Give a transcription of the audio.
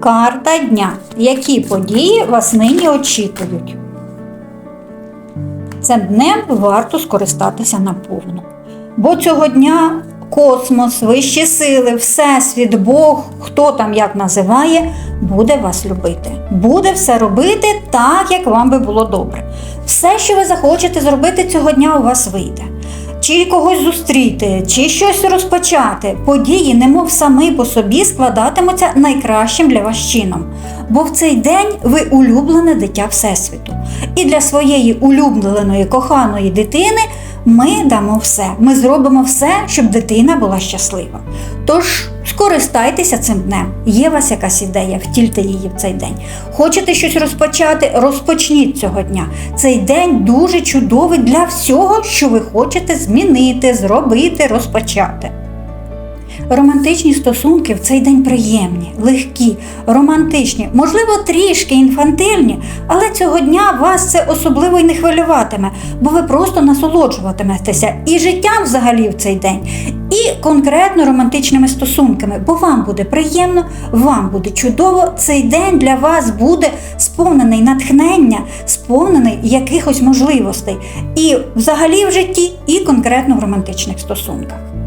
Карта дня. Які події вас нині очікують? Цим днем варто скористатися наповну. Бо цього дня космос, вищі сили, Всесвіт, Бог, хто там як називає, буде вас любити. Буде все робити так, як вам би було добре. Все, що ви захочете зробити цього дня, у вас вийде. Чи когось зустріти, чи щось розпочати. Події, немов самі по собі, складатимуться найкращим для вас чином. Бо в цей день ви улюблене дитя Всесвіту. І для своєї улюбленої коханої дитини ми дамо все. Ми зробимо все, щоб дитина була щаслива. Тож скористайтеся цим днем. Є у вас якась ідея, втільте її в цей день. Хочете щось розпочати? Розпочніть цього дня. Цей день дуже чудовий для всього, що ви хочете змінити, зробити, розпочати. Романтичні стосунки в цей день приємні, легкі, романтичні, можливо, трішки інфантильні, але цього дня вас це особливо й не хвилюватиме, бо ви просто насолоджуватиметеся і життям взагалі в цей день, і конкретно романтичними стосунками, бо вам буде приємно, вам буде чудово. Цей день для вас буде сповнений натхнення, сповнений якихось можливостей, і взагалі в житті, і конкретно в романтичних стосунках.